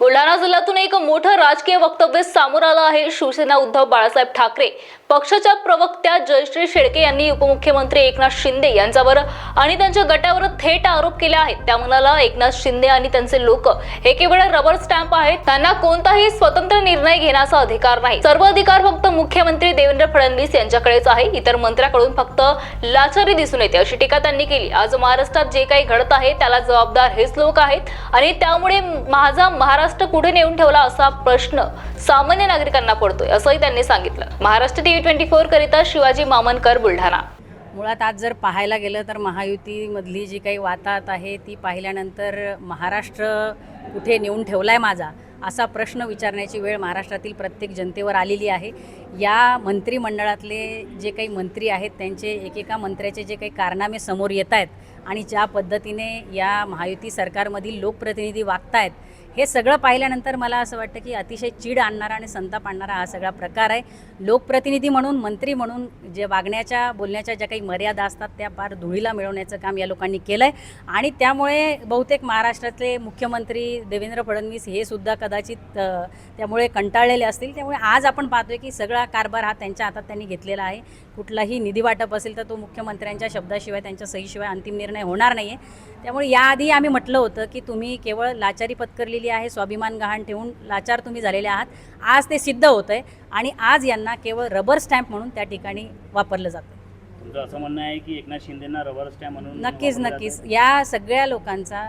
बुलढाणा जिल्ह्यातून एक मोठं राजकीय वक्तव्य समोर आलं आहे. शिवसेना उद्धव बाळासाहेब ठाकरे पक्षाच्या प्रवक्त्या जयश्री शेळके यांनी उपमुख्यमंत्री एकनाथ शिंदे यांच्यावर आणि त्यांच्या गटावर थेट आरोप केले आहेत. त्या म्हणाला एकनाथ शिंदे आणि त्यांचे लोक हे केवळ रबर स्टॅम्प आहेत. त्यांना कोणताही स्वतंत्र निर्णय घेण्याचा अधिकार नाही. सर्व अधिकार फक्त मुख्यमंत्री देवेंद्र फडणवीस यांच्याकडेच आहे. इतर मंत्र्याकडून फक्त लाचारी दिसून येते अशी टीका त्यांनी केली. आज महाराष्ट्रात जे काही घडत आहे त्याला जबाबदार हेच लोक आहेत आणि त्यामुळे माझा महाराष्ट्र कुठे नेऊन ठेवला असा प्रश्न सामान्य नागरिकांना पडतोय असंही त्यांनी सांगितलं. महाराष्ट्र टीव्ही ट्वेंटी फोर करिता शिवाजी मामनकर बुलढाणा. मुळात आज जर पाहायला गेलं तर महायुतीमधली जी काही वाताहत आहे ती पाहिल्यानंतर महाराष्ट्र कुठे नेऊन ठेवला आहे माझा असा प्रश्न विचारण्याची वेळ महाराष्ट्रातील प्रत्येक जनतेवर आलेली आहे. या मंत्रिमंडळातले जे काही मंत्री आहेत त्यांचे एकेका मंत्र्याचे जे काही कारनामे समोर येत आहेत आणि ज्या पद्धतीने या महायुती सरकारमधील लोकप्रतिनिधी वागतायत हे सगळं पाहिल्यानंतर मला असं वाटतं की अतिशय चीड आणणारा आणि संताप आणणारा हा सगळा प्रकार आहे. लोकप्रतिनिधी म्हणून मंत्री म्हणून जे वागण्याच्या बोलण्याच्या ज्या काही मर्यादा असतात त्या फार धुळीला मिळवण्याचं काम या लोकांनी केलं आहे आणि त्यामुळे बहुतेक महाराष्ट्रातले मुख्यमंत्री देवेंद्र फडणवीस हे सुद्धा कदाचित त्यामुळे कंटाळलेले असतील. त्यामुळे आज आपण पाहतोय की सगळा कारभार हा त्यांच्या हातात त्यांनी घेतलेला आहे. कुठलाही निधी वाटप असेल तर तो मुख्यमंत्र्यांच्या शब्दाशिवाय त्यांच्या सहीशिवाय अंतिम निर्णय होणार नाही आहे त्यामुळे याआधी आम्ही म्हटलं होतं की तुम्ही केवळ लाचारी पत्करलेली आहे स्वाभिमान गहाण ठेवून लाचार तुम्ही झालेले आहात. आज ते सिद्ध होतं आहे आणि आज यांना केवळ रबर स्टॅम्प म्हणून त्या ठिकाणी वापरलं जातं तुमचं असं म्हणणं आहे की एकनाथ शिंदेना रबर स्टॅम्प म्हणून नक्कीच नक्कीच? या सगळ्या लोकांचा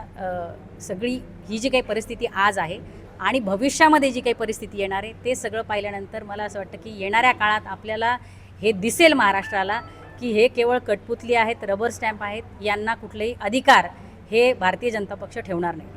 सगळी ही जी काही परिस्थिती आज आहे आणि भविष्यामध्ये जी काही परिस्थिती येणार आहे ते सगळं पाहिल्यानंतर मला असं वाटतं की येणाऱ्या काळात आपल्याला हे दिसेल महाराष्ट्राला की हे केवळ कटपुतली आहेत रबर स्टॅम्प आहेत यांना कुठलेही अधिकार हे भारतीय जनता पक्ष ठेवणार नाही.